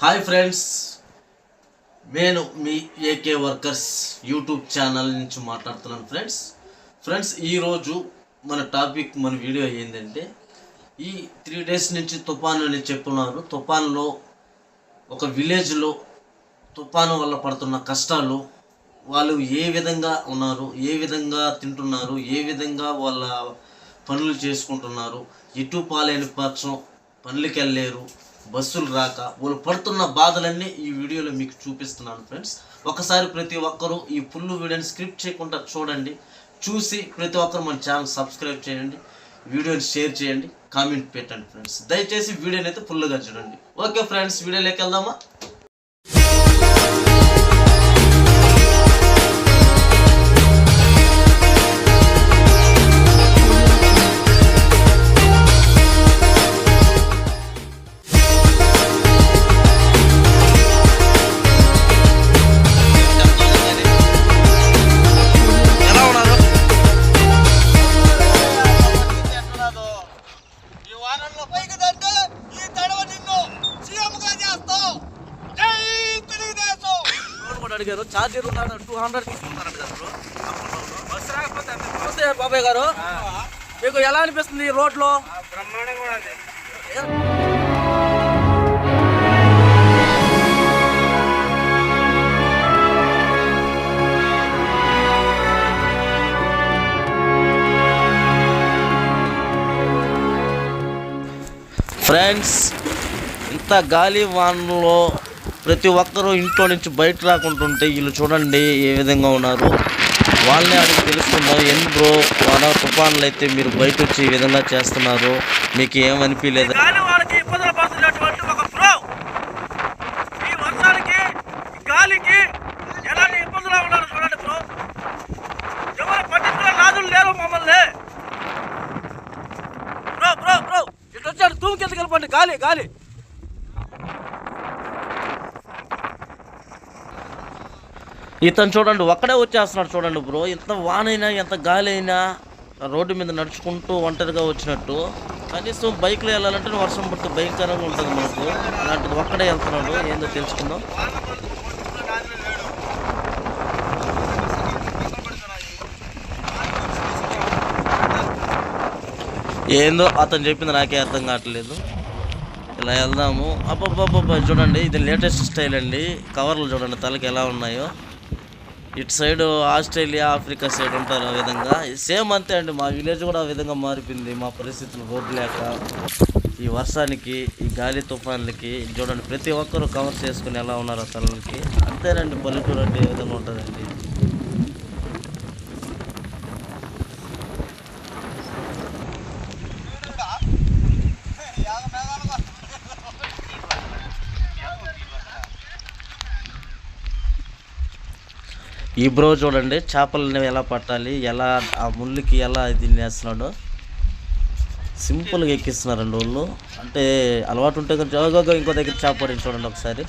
Hi friends నేను మీ AK workers YouTube channel నుంచి మాట్లాడుతున్నాను ఫ్రెండ్స్. ఫ్రెండ్స్ ఈరోజు మన టాపిక్ మన వీడియో ఏంటంటే ఈ త్రీ డేస్ నుంచి తుఫాను అని చెప్తున్నారు. తుఫాన్లో ఒక విలేజ్లో తుఫాను వల్ల పడుతున్న కష్టాలు వాళ్ళు ఏ విధంగా ఉన్నారు ఏ విధంగా తింటున్నారు ఏ విధంగా వాళ్ళ పనులు చేసుకుంటున్నారు ఎటు పాలేని పక్షం పనులకి వెళ్ళలేరు బస్సులు రాక వాళ్ళు పడుతున్న బాధలన్నీ ఈ వీడియోలో మీకు చూపిస్తున్నాను ఫ్రెండ్స్. ఒకసారి ప్రతి ఒక్కరూ ఈ ఫుల్ వీడియోని స్క్రిప్ట్ చేయకుండా చూడండి. చూసి ప్రతి ఒక్కరు మన ఛానల్ సబ్స్క్రైబ్ చేయండి. వీడియోని షేర్ చేయండి. కామెంట్ పెట్టండి ఫ్రెండ్స్. దయచేసి వీడియోని అయితే ఫుల్గా చూడండి. ఓకే ఫ్రెండ్స్ వీడియోలోకి వెళ్దామా? మీకు ఎలా అనిపిస్తుంది ఈ రోడ్లో? ఫ్రెండ్స్ ఇంత గాలి వానలో ప్రతి ఒక్కరూ ఇంట్లో నుంచి బయట రాకుంటుంటే వీళ్ళు చూడండి ఏ విధంగా ఉన్నారు. వాళ్ళని అడిగి తెలుసుకుందాం ఎన్ బ్రో? వాన తుఫాన్లు అయితే మీరు బయట వచ్చి ఈ విధంగా చేస్తున్నారు. మీకు ఏమనిపించలేదు గాలి వాళ్ళకి ఇబ్బందులు పడుతున్నటువంటి ఒక ప్రో ఈ వర్షానికి ఈ గాలికి ఎలాంటి ఇబ్బందులు ఉన్నారు చూడండి ప్రో ఎవరు పట్టించుకునే రాజులు లేరు మమ్మల్ని. బ్రో బ్రో బ్రో ఇటు వచ్చాడు తూము కింద కలపండి గాలి గాలి. ఇతను చూడండి ఒక్కడే వచ్చేస్తున్నాడు చూడండి బ్రో. ఎంత వానైనా ఎంత గాలి అయినా రోడ్డు మీద నడుచుకుంటూ ఒంటరిగా వచ్చినట్టు కనీసం బైక్లో వెళ్ళాలంటే వర్షం పడితే భయంకరంగా ఉంటుంది మనకు. అలాంటిది ఒక్కడే వెళ్తున్నాడు. ఏందో తెలుసుకుందాం. ఏందో అతను చెప్పింది నాకే అర్థం కావట్లేదు. ఇలా వెళ్దాము. అబ్బబ్బబ్బబ్బ చూడండి ఇది లేటెస్ట్ స్టైల్ అండి. కవర్లు చూడండి తలకి ఎలా ఉన్నాయో. ఇటు సైడ్ ఆస్ట్రేలియా ఆఫ్రికా సైడ్ ఉంటారు ఆ విధంగా. సేమ్ అంతే అండి మా విలేజ్ కూడా ఆ విధంగా మారిపోయింది. మా పరిస్థితులు రోడ్డు లేక ఈ వర్షానికి ఈ గాలి తుఫాన్లకి చూడండి ప్రతి ఒక్కరూ కవర్ చేసుకుని ఎలా ఉన్నారు ఆ తలకి అంతేనండి పల్లెటూరు అంటే ఏ విధంగా ఉంటుందండి? ఈ బ్రో చూడండి చేపలని ఎలా పట్టాలి ఎలా ఆ ముళ్ళుకి ఎలా దీన్ని వేస్తున్నాడో సింపుల్గా ఎక్కిస్తున్నారండి వాళ్ళు అంటే అలవాటు ఉంటే కొంచెం ఇంకో దగ్గర చేప పడింది చూడండి ఒకసారి.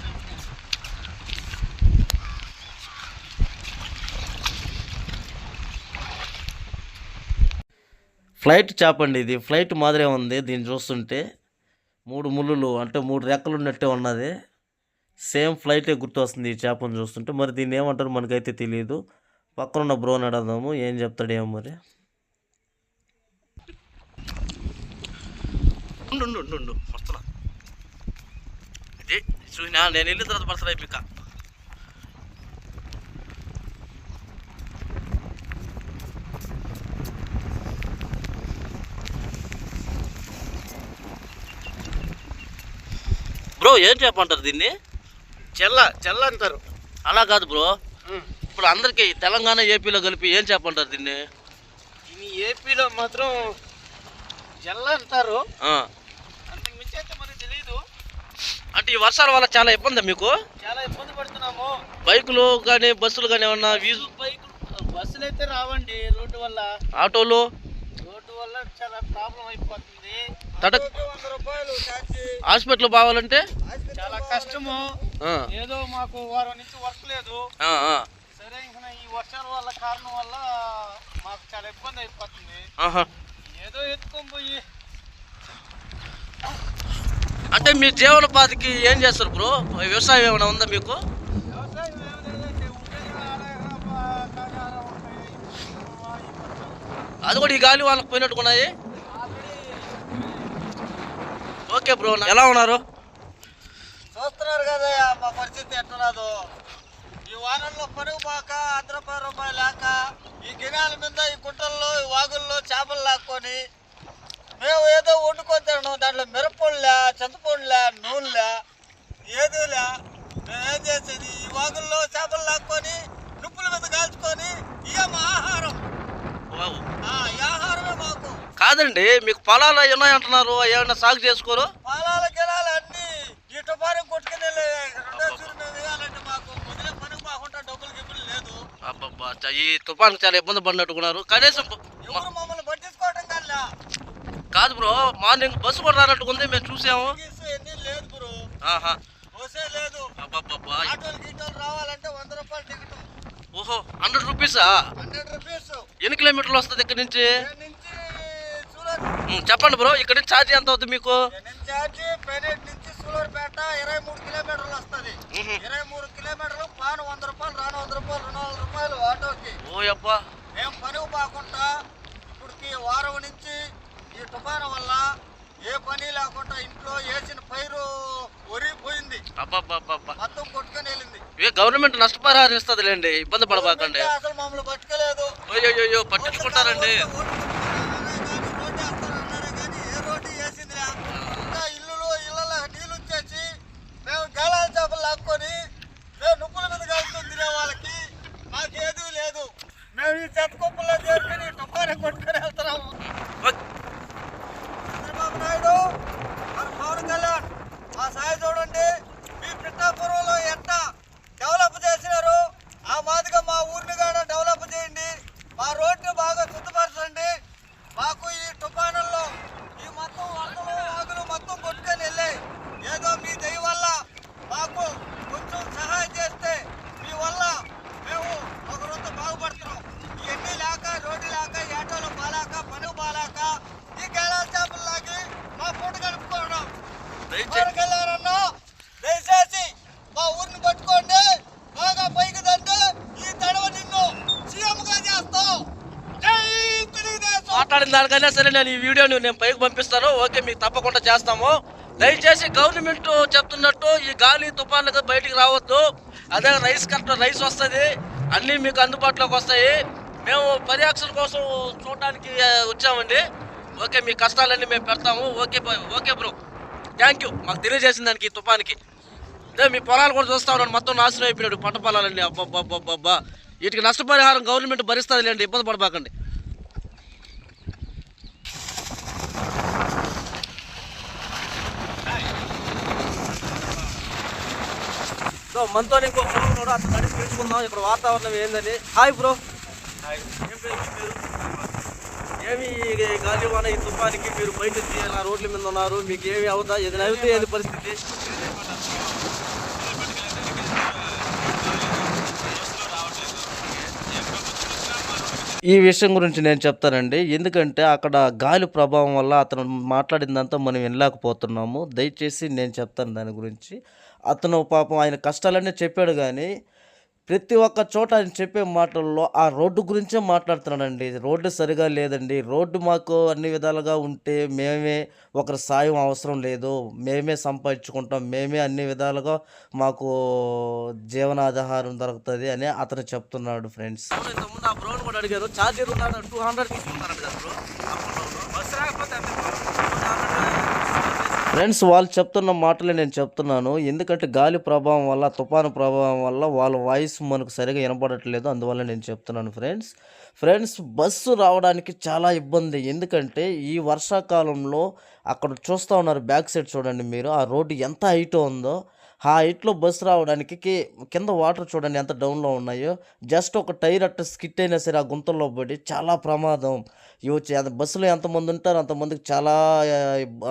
ఫ్లైట్ చేప అండి ఇది. ఫ్లైట్ మాదిరే ఉంది దీన్ని చూస్తుంటే. మూడు ముళ్ళులు అంటే మూడు రెక్కలు ఉన్నట్టే ఉన్నది. సేమ్ ఫ్లైటే గుర్తు వస్తుంది ఈ చేపను చూస్తుంటే. మరి దీన్ని ఏమంటారు? మనకైతే తెలియదు పక్కన ఉన్న బ్రోని అడదాము ఏం చెప్తాడేమో మరి. ఉండు ఇది చూసినా? నేను వెళ్ళిన తర్వాత పడతా అయిపోయిక బ్రో ఏం చెప్పంటారు దీన్ని? చెల్ల చెల్ల అంటారు. అలా కాదు బ్రో. ఇప్పుడు అందరికీ తెలంగాణ ఏపీలో కలిపి ఏం చెప్పంటారు దీన్ని? ఇది ఏపీలో మాత్రం చెల్ల అంటారు. ఆ. అంతకు మించి అయితే మనకి తెలియదు అంటే ఈ వర్షాల వల్ల చాలా ఇబ్బంది మీకు? చాలా ఇబ్బంది పడుతున్నాము. బైకులు కానీ బస్సులు కానీ ఏమన్నా వీజు బైకులు బస్సులు అయితే రావండి రోడ్డు వల్ల. ఆటోలు? వల్ల చాలా ప్రాబ్లం అయిపోతుంది. హాస్పిటల్ పోవాలంటే చాలా కష్టము. ఆ, ఏదో మాకు వారం నుంచి వర్క్ లేదు. ఆ, ఆ. సరే ఇంకా ఈ వర్షాల వల్ల కారణం వల్ల మాకు చాలా ఇబ్బంది అయిపోతుంది. ఆహా. ఏదో ఎత్తుకొని పోయి. అంటే మీ జీవనోపాధికి ఏం చేస్తారు బ్రో? వ్యవసాయం ఏమైనా ఉందా మీకు? అది కూడా ఈ గాలి వాళ్ళకి పోయినట్టుకున్నాయి ఓకే బ్రో ఎలా ఉన్నారు? చూస్తున్నారు కదా మా పరిస్థితి ఎట్టరాదు ఈ వానల్లో పరుగు పాక అర్ధ రూపాయి లేక ఈ గినాల మీద ఈ గుట్టల్లో ఈ వాగుల్లో చేపలు లాక్కొని మేము ఏదో వండుకొని తినడం దాంట్లో మిరప్పొడిలే చింతపండులే నూనెలే ఏదోలే. మేము ఏం చేసేది? ఈ వాగుల్లో చేపలు లాక్కొని నుప్పుల మీద కాల్చుకొని ఇక మా ఆహారం వావ్. ఆ, ఈ ఆహారమే మాకు కాదండి మీకు పొలాలు అవి ఉన్నాయంటున్నారు ఏమైనా సాగు చేసుకోరు? పొలాల గిలాలు అన్ని కొట్టుకుని అబ్బబ్బా ఈ తుఫాన్కి చాలా ఇబ్బంది పడినట్టుకున్నారు. కనీసం కాదు బ్రో మార్నింగ్ బస్సు కూడా రానట్టుకుంది మేము చూసాము. లేదు బ్రో. ఆహా. లేదు. అబ్బబ్బబ్బా. ఆటోలు గీటోలు రావాలంటే వంద రూపాయలు టికెట్. ఓహో హండ్రెడ్ రూపీసా? Hundred rupees. ఎన్ని కిలోమీటర్లు వస్తుంది ఇక్కడ నుంచి ఇక్కడ నుంచి సూలూరు ఉమ్, చెప్పండి బ్రో ఇక్కడ నుంచి ఛార్జ్ ఎంత అవుతుంది మీకు? నుంచి చార్జి పెనేట్ నుంచి సూలూరుపేట ఇరవై మూడు కిలోమీటర్లు వస్తుంది. ఇరవై మూడు కిలోమీటర్లు పాను వంద రూపాయలు రాను వంద రూపాయలు రెండు వందల రూపాయలు ఆటోకి. ఓ అబ్బా మేము పని ఇప్పటికి వారం నుంచి ఈ తుఫాను వల్ల ఏ పని లేకుండా ఇంట్లో వేసిన పైరు ఒరిగిపోయింది. అబ్బబ్బబ్బబ్బా. మొత్తం కొట్టుకొని వెళ్ళింది. గవర్నమెంట్ నష్టపరిహారం ఇస్తుందిలేండి ఇబ్బంది పడబాకండి. అసలు మమ్మల్ని పట్టుకోలేదు. అయ్యో పట్టించుకుంటారండి రోడ్డు వేస్తారన్నారే కానీ ఏ రోడ్డు వేసిందిరా ఇంకా ఇల్లులు ఇళ్ళలో నీళ్ళు వచ్చేసి మేము గేలాల చేపలు లాక్కొని మేము నుప్పుల మీద కలుస్తుంది తినే వాళ్ళకి మాకేదీ లేదు మేము ఈ చెత్త కుప్పల్లో చేరుకొని తుఫాను కొట్టుకొని వెళ్తున్నాము ఓకే. చంద్రబాబు నాయుడు. మన పవన్ కళ్యాణ్ మా సాయి చూడండి. మీ పిఠాపురంలో ఎంత డెవలప్ చేసినారు ఆ మాదిగా మా ఊరిని కూడా డెవలప్ చేయండి మా రోడ్డు బాగా శుద్ధపరచండి మాకు ఈ తుఫానుల్లో ఈ మొత్తం వరదలు వాగులు మొత్తం కొట్టుకొని వెళ్ళాయి ఏదో మీ దయ వల్ల మాకు కొంచెం సహాయం చేస్తే మీ వల్ల మేము ఒకరంతా బాగుపడుతున్నాం ఇవన్నీ లేక రోడ్డు లేక ఏటోలు బాలాక పనుగు బాలాక ఈ గేలాల చేపలు లాగి మా పూట గడుపుకోవడం దయచే ఊరికి వెళ్ళారన్నా దయచేసి మా ఊరిని పట్టుకోండి బాగా పైకి తంటే ఈ తడవ నిన్ను సీఎం గా చేస్తాం జై తెలుగుదేశం మాట్లాడిన దానికైనా సరే నేను ఈ వీడియోని నేను పైకి పంపిస్తాను. ఓకే మీకు తప్పకుండా చేస్తాము. దయచేసి గవర్నమెంట్ చెప్తున్నట్టు ఈ గాలి తుఫాన్లకు బయటికి రావద్దు. అదే రైస్ కరెక్ట్ రైస్ వస్తుంది. అన్నీ మీకు అందుబాటులోకి వస్తాయి. మేము పర్యాక్షణ కోసం చూడడానికి వచ్చామండి. ఓకే మీ కష్టాలన్నీ మేము పెడతాము. Okay okay bro. Thank you మాకు తెలియజేసిన దానికి ఈ తుఫాన్కి అదే మీ పొలాలు కూడా చూస్తా ఉన్నాను. మొత్తం నాశనం అయిపోయినాడు. పంట పొలాలన్నీ అబ్బబ్బబ్బబ్బా వీటికి నష్టపరిహారం గవర్నమెంట్ భరిస్తుంది లేండి ఇబ్బంది పడబాకండి. సో మనతో ఇంకో ఉన్నాడు అతను అడిగి తెలుసుకుందాం. ఇక్కడ వాతావరణం ఏందని. హాయ్ బ్రో ఏం పేరు? ఏమి గాలి వాన ఈ తుఫానికి మీరు బయట తీయాలి? రోడ్ల మీద ఉన్నారు. మీకు ఏమి అవుతా? ఏదైనా అయితే ఏది పరిస్థితి? ఈ విషయం గురించి నేను చెప్తానండి. ఎందుకంటే అక్కడ గాలి ప్రభావం వల్ల అతను మాట్లాడిందంతా మనం వినలేకపోతున్నాము. దయచేసి నేను చెప్తాను దాని గురించి. అతను పాపం ఆయన కష్టాలన్నీ చెప్పాడు కానీ ప్రతి ఒక్క చోట ఆయన చెప్పే మాటల్లో ఆ రోడ్డు గురించే మాట్లాడుతున్నాడండి. రోడ్డు సరిగా లేదండి. రోడ్డు మాకు అన్ని విధాలుగా ఉంటే మేమే ఒకరి సాయం అవసరం లేదు. మేమే సంపాదించుకుంటాం. మేమే అన్ని విధాలుగా మాకు జీవనాధారం దొరుకుతుంది అని అతను చెప్తున్నాడు ఫ్రెండ్స్. ఇంతకుముందు ఆ బ్రోన్ కూడా అడిగారు. ఛార్జర్ టూ హండ్రెడ్ తీసుకుంటారంట బ్రో బస్సు రాకపోతే ఫ్రెండ్స్ వాళ్ళు చెప్తున్న మాటలే నేను చెప్తున్నాను. ఎందుకంటే గాలి ప్రభావం వల్ల తుఫాను ప్రభావం వల్ల వాళ్ళ వాయిస్ మనకు సరిగా వినపడట్లేదు. అందువల్ల నేను చెప్తున్నాను ఫ్రెండ్స్ ఫ్రెండ్స్ బస్సు రావడానికి చాలా ఇబ్బంది. ఎందుకంటే ఈ వర్షాకాలంలో అక్కడ చూస్తూ ఉన్నారు బ్యాక్ సైడ్ చూడండి మీరు. ఆ రోడ్డు ఎంత హైట్ ఉందో ఆ హైట్లో బస్సు రావడానికి కింద వాటర్ చూడండి ఎంత డౌన్లో ఉన్నాయో. జస్ట్ ఒక టైర్ అట్ట స్కిట్ అయినా సరే ఆ గుంతల్లో పడి చాలా ప్రమాదం. ఇవి చే- బస్సులో ఎంతమంది ఉంటారో అంతమందికి చాలా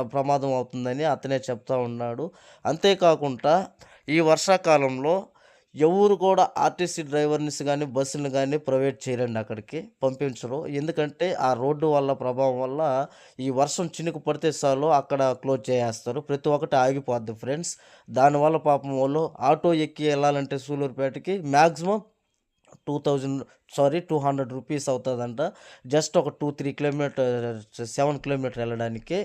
ప్రమాదం అవుతుందని అతనే చెప్తా ఉన్నాడు. అంతేకాకుండా ఈ వర్షాకాలంలో ఎవరు కూడా ఆర్టీసీ డ్రైవర్నిస్ కానీ బస్సులు కానీ ప్రొవైడ్ చేయరండి అక్కడికి పంపించరు. ఎందుకంటే ఆ రోడ్డు వల్ల ప్రభావం వల్ల ఈ వర్షం చినుకు పడితే చాలు అక్కడ క్లోజ్ చేసేస్తారు. ప్రతి ఒక్కటి ఆగిపోద్ది ఫ్రెండ్స్. దానివల్ల పాపం వాళ్ళు ఆటో ఎక్కి వెళ్ళాలంటే సూలూరుపేటకి maximum two thousand sorry two hundred rupees అవుతుందంట. జస్ట్ ఒక two three kilometre seven kilometre వెళ్ళడానికి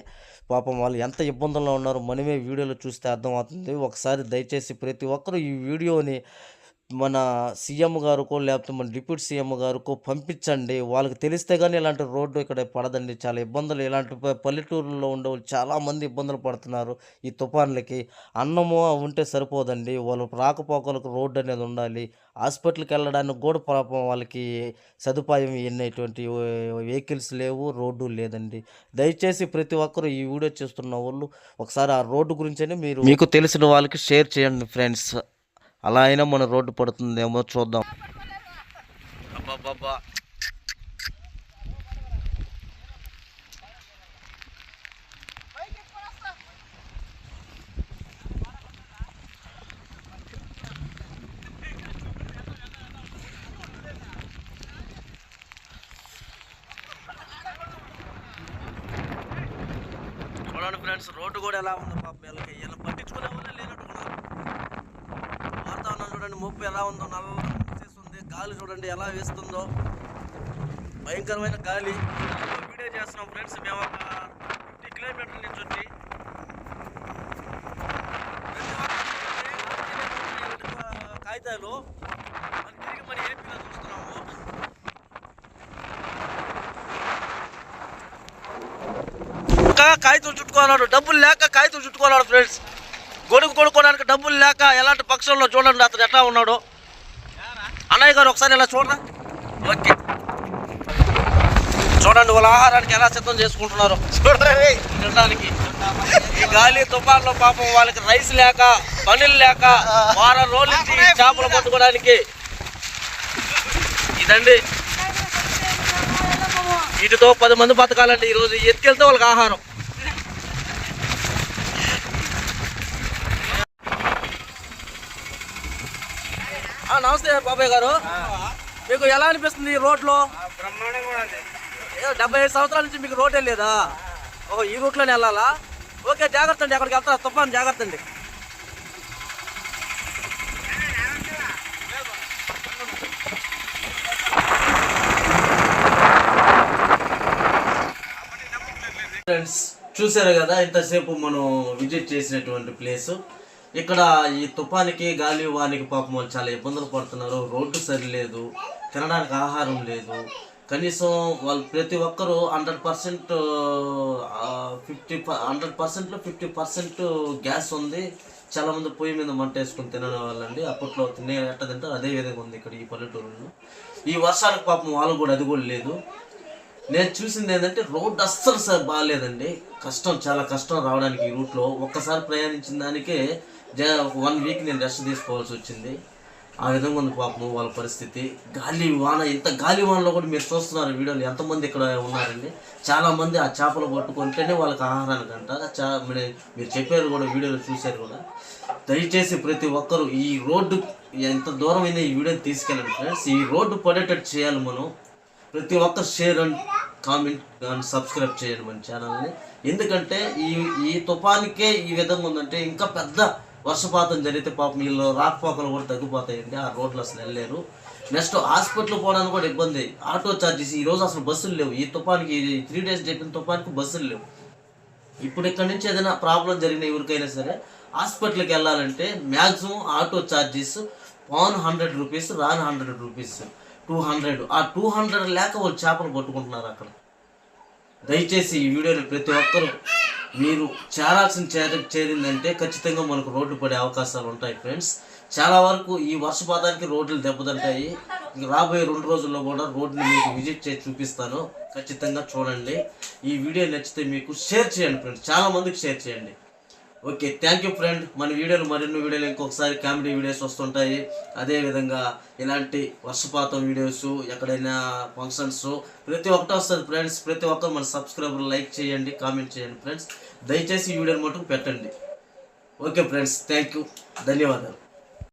పాపం వాళ్ళు ఎంత ఇబ్బందుల్లో ఉన్నారో మనమే వీడియోలో చూస్తే అర్థమవుతుంది. ఒకసారి దయచేసి ప్రతి ఒక్కరూ ఈ వీడియోని మన సీఎం గారుకో లేకపోతే మన డిప్యూటీ సీఎం గారుకో పంపించండి. వాళ్ళకి తెలిస్తే కానీ ఇలాంటి రోడ్డు ఇక్కడ పడదండి. చాలా ఇబ్బందులు. ఇలాంటి పల్లెటూరులో ఉండే వాళ్ళు చాలామంది ఇబ్బందులు పడుతున్నారు ఈ తుఫాన్లకి. అన్నము ఉంటే సరిపోదండి. వాళ్ళు రాకపోకలకు రోడ్డు అనేది ఉండాలి. హాస్పిటల్కి వెళ్ళడానికి కూడా పాపం వాళ్ళకి సదుపాయం ఎన్నటువంటి వెహికల్స్ లేవు రోడ్డు లేదండి. దయచేసి ప్రతి ఒక్కరు ఈ వీడియో చూస్తున్న వాళ్ళు ఒకసారి ఆ రోడ్డు గురించనే మీరు మీకు తెలిసిన వాళ్ళకి షేర్ చేయండి ఫ్రెండ్స్. అలా అయినా మన రోడ్డు పడుతుందేమో చూద్దాం. అబ్బబ్బబ్బా. చూడండి ఫ్రెండ్స్ రోడ్డు కూడా ఎలా ఉందో పాప వీళ్ళకి వీళ్ళని పట్టించుకునే వాళ్ళే లేనట్టు ఉన్నారు వాతావరణం చూడండి ముప్పు ఎలా ఉందో నల్ల ఉంది గాలి చూడండి ఎలా వేస్తుందో. భయంకరమైన గాలి. వీడియో చేస్తున్నాం ఫ్రెండ్స్ మేము ఒక ఫిఫ్టీ కిలోమీటర్ల నుంచి వచ్చి. కాగితాలు. మరి తిరిగి మరి ఏపీలో చూస్తున్నాము. ఇంకా కాగితం చుట్టుకోవాలన్నాడు. డబ్బులు లేక కాగితం చుట్టుకోవాలన్నాడు ఫ్రెండ్స్. గొడుగు కొనుక్కోవడానికి డబ్బులు లేక ఎలాంటి పక్షంలో చూడండి అతను ఎట్లా ఉన్నాడు. అన్నయ్య గారు ఒకసారి ఇలా చూడరా? ఓకే. చూడండి వాళ్ళ ఆహారానికి ఎలా సిద్ధం చేసుకుంటున్నారు. చూడండి తినడానికి. ఈ గాలి తుఫాన్లో పాపం వాళ్ళకి రైస్ లేక పనులు లేక వారం రోజుల నుంచి చేపలు పట్టుకోవడానికి. ఇదండి. వీటితో పది మంది బతకాలండి. ఈరోజు ఎత్తుకెళ్తే వాళ్ళకి ఆహారం. నమస్తే బాబాయ్ గారు మీకు ఎలా అనిపిస్తుంది ఈ రోడ్లో డెబ్బై ఐదు సంవత్సరాల నుంచి మీకు రోడ్డే లేదా ఓ ఈ రూట్లోనే వెళ్ళాలా ఓకే జాగ్రత్త అండి అక్కడికి వెళ్తారా తుఫాన్ జాగ్రత్త అండి ఫ్రెండ్స్ చూసారు కదా ఇంతసేపు మనం విజిట్ చేసినటువంటి ప్లేస్ ఇక్కడ ఈ తుఫానికి గాలి వానికి పాపం వాళ్ళు చాలా ఇబ్బందులు పడుతున్నారు. రోడ్డు సరిలేదు తినడానికి ఆహారం లేదు. కనీసం వాళ్ళు ప్రతి ఒక్కరూ హండ్రెడ్ పర్సెంట్ ఫిఫ్టీ హండ్రెడ్ పర్సెంట్లో ఫిఫ్టీ పర్సెంట్ గ్యాస్ ఉంది. చాలా మంది పొయ్యి మీద మంట వేసుకుని తినడం వాళ్ళండి అప్పట్లో తినే ఎట్ట తింటారు అదే విధంగా ఉంది ఇక్కడ ఈ పల్లెటూరులో. ఈ వర్షాలకు పాపం వాళ్ళు కూడా అది కూడా లేదు. నేను చూసింది ఏంటంటే రోడ్డు అస్సలు సార్ బాగాలేదండి. కష్టం చాలా కష్టం రావడానికి ఈ రూట్లో. ఒక్కసారి ప్రయాణించిన దానికే వన్ వీక్ నేను రెస్ట్ తీసుకోవాల్సి వచ్చింది. ఆ విధంగా ఉంది పాపం వాళ్ళ పరిస్థితి. గాలి వాన ఇంత గాలి వానలో కూడా మీరు చూస్తున్నారు వీడియోలు. ఎంతమంది ఇక్కడ ఉన్నారండి? చాలామంది ఆ చేపలు పట్టుకుంటేనే వాళ్ళకి ఆహారానికి అంట చా మీరు మీరు చెప్పారు కూడా వీడియోలు చూశారు కూడా. దయచేసి ప్రతి ఒక్కరు ఈ రోడ్డు ఎంత దూరం అయినా ఈ వీడియోని తీసుకెళ్ళండి ఫ్రెండ్స్. ఈ రోడ్డు పడేటట్టు చేయాలి మనం. ప్రతి ఒక్క share and comment and subscribe చేయండి మన ఛానల్ని. ఎందుకంటే ఈ ఈ తుఫానికే ఈ విధంగా ఉందంటే ఇంకా పెద్ద వర్షపాతం జరిగితే పాపం వీళ్ళు రాకపోకలు కూడా తగ్గిపోతాయండి. ఆ రోడ్లు అసలు వెళ్ళలేరు. నెక్స్ట్ హాస్పిటల్ పోవడానికి కూడా ఇబ్బంది. ఆటో ఛార్జెస్ ఈ రోజు అసలు బస్సులు లేవు. ఈ తుఫానికి త్రీ డేస్ చెప్పిన తుఫానికి బస్సులు లేవు. ఇప్పుడు ఇక్కడ నుంచి ఏదైనా ప్రాబ్లం జరిగిన ఎవరికైనా సరే హాస్పిటల్కి వెళ్ళాలంటే మ్యాక్సిమం ఆటో ఛార్జెస్ పాన్ హండ్రెడ్ రూపీస్ రాన్ హండ్రెడ్ రూపీస్ టూ హండ్రెడ్ ఆ టూ హండ్రెడ్ లేక వాళ్ళు చేపలు పట్టుకుంటున్నారు అక్కడ. దయచేసి ఈ వీడియోని ప్రతి ఒక్కరూ మీరు చేరాల్సిన చేర చేరిందంటే ఖచ్చితంగా మనకు రోడ్డు పడే అవకాశాలు ఉంటాయి ఫ్రెండ్స్ చాలా వరకు ఈ వర్షపాతానికి రోడ్లు దెబ్బతింటాయి. రాబోయే రెండు రోజుల్లో కూడా రోడ్ని మీకు విజిట్ చేసి చూపిస్తాను. ఖచ్చితంగా చూడండి. ఈ వీడియో నచ్చితే మీకు షేర్ చేయండి ఫ్రెండ్స్ చాలా మందికి షేర్ చేయండి. ఓకే థ్యాంక్ యూ ఫ్రెండ్ మన వీడియోలు మరిన్ని వీడియోలు ఇంకొకసారి కామెడీ వీడియోస్ వస్తుంటాయి. అదేవిధంగా ఇలాంటి వర్షపాతం వీడియోస్ ఎక్కడైనా ఫంక్షన్స్ ప్రతి ఒక్కటి వస్తుంది ఫ్రెండ్స్ ప్రతి ఒక్కరు మన సబ్స్క్రైబర్ లైక్ చేయండి కామెంట్ చేయండి ఫ్రెండ్స్ దయచేసి ఈ వీడియోని మటుకు పెట్టండి. ఓకే ఫ్రెండ్స్ థ్యాంక్ యూ ధన్యవాదాలు.